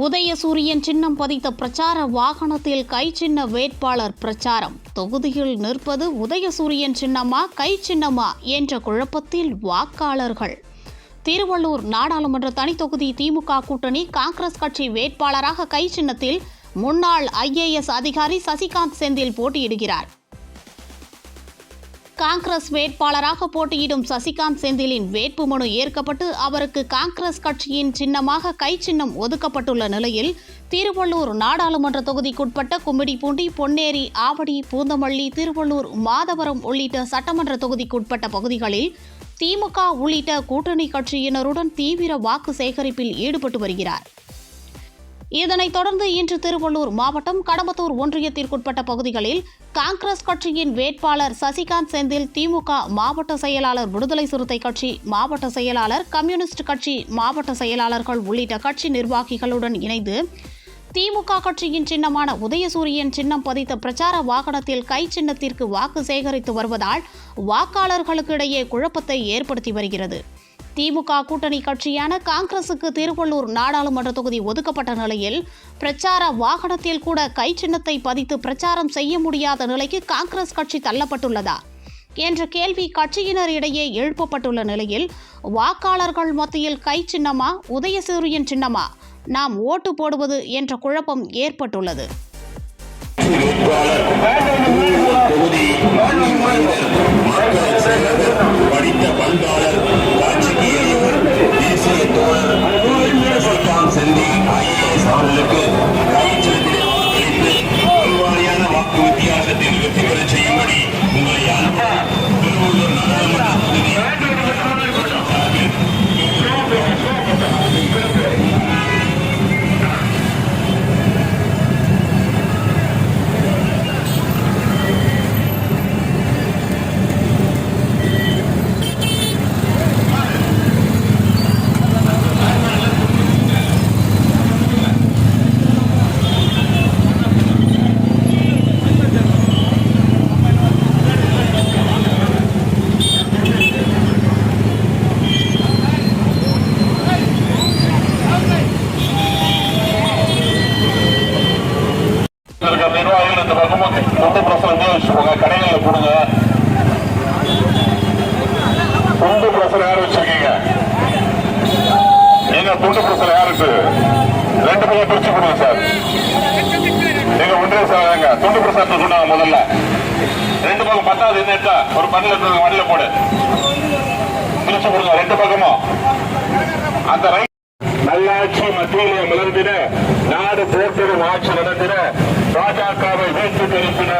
உதயசூரியன் சின்னம் பதித்த பிரச்சார வாகனத்தில் கை சின்ன வேட்பாளர் பிரச்சாரம். தொகுதியில் நிற்பது உதயசூரியன் சின்னமா கை சின்னமா என்ற குழப்பத்தில் வாக்காளர்கள். திருவள்ளூர் நாடாளுமன்ற தனித்தொகுதி திமுக கூட்டணி காங்கிரஸ் கட்சி வேட்பாளராக கை சின்னத்தில் முன்னாள் ஐஏஎஸ் அதிகாரி சசிகாந்த் செந்தில் போட்டியிடுகிறார். காங்கிரஸ் வேட்பாளராக போட்டியிடும் சசிகாந்த் செந்திலின் வேட்புமனு ஏற்கப்பட்டு அவருக்கு காங்கிரஸ் கட்சியின் சின்னமாக கை சின்னம் ஒதுக்கப்பட்டுள்ள நிலையில் திருவள்ளூர் நாடாளுமன்ற தொகுதிக்குட்பட்ட கும்மிடிப்பூண்டி பொன்னேரி ஆவடி பூந்தமல்லி திருவள்ளூர் மாதவரம் உள்ளிட்ட சட்டமன்ற தொகுதிக்குட்பட்ட பகுதிகளில் திமுக உள்ளிட்ட கூட்டணி கட்சியினருடன் தீவிர வாக்கு சேகரிப்பில் ஈடுபட்டு வருகிறார். இதனைத் தொடர்ந்து இன்று திருவள்ளூர் மாவட்டம் கடம்பத்தூர் ஒன்றியத்திற்குட்பட்ட பகுதிகளில் காங்கிரஸ் கட்சியின் வேட்பாளர் சசிகாந்த் செந்தில் திமுக மாவட்ட செயலாளர் விடுதலை சிறுத்தை கட்சி மாவட்ட செயலாளர் கம்யூனிஸ்ட் கட்சி மாவட்ட செயலாளர்கள் உள்ளிட்ட கட்சி நிர்வாகிகளுடன் இணைந்து திமுக கட்சியின் சின்னமான உதயசூரியன் சின்னம் பதித்த பிரச்சார வாகனத்தில் கை சின்னத்திற்கு வாக்கு சேகரித்து வருவதால் வாக்காளர்களுக்கு இடையே குழப்பத்தை ஏற்படுத்தி வருகிறது. திமுக கூட்டணி கட்சியான காங்கிரசுக்கு திருவள்ளூர் நாடாளுமன்ற தொகுதி ஒதுக்கப்பட்ட நிலையில் பிரச்சார வாகனத்தில் கூட கை சின்னத்தை பதித்து பிரச்சாரம் செய்ய முடியாத நிலைக்கு காங்கிரஸ் கட்சி தள்ளப்பட்டுள்ளதா என்ற கேள்வி கட்சியினரிடையே எழுப்பப்பட்டுள்ள நிலையில் வாக்காளர்கள் மத்தியில் கை சின்னமா உதயசூரியன் சின்னமா? நாம் ஓட்டு போடுவது என்ற குழப்பம் ஏற்பட்டுள்ளது. இந்த பக்கமும் துண்டு பிரசல் வச்சுக்கோங்க கடைகளில் கொடுங்க துண்டு வச்சிருக்கீங்க நீங்க துண்டு பிரசல் யாருக்கு ரெண்டு பிரிச்சு கொடுங்க சார் ஒன்றே சார் துண்டு பிரசல் முதல்ல ரெண்டு பக்கம் பத்தாவது என்ன எடுத்தா ஒரு மண்ணில் இருக்கிற மண்ணில் போடு பிரிச்சு கொடுங்க ரெண்டு பக்கமும் அந்த ரைட் நல்லாட்சி மத்தியிலே மலர்ந்திட நாடு போற்றிடும் ஆட்சி நடந்திட Gracias.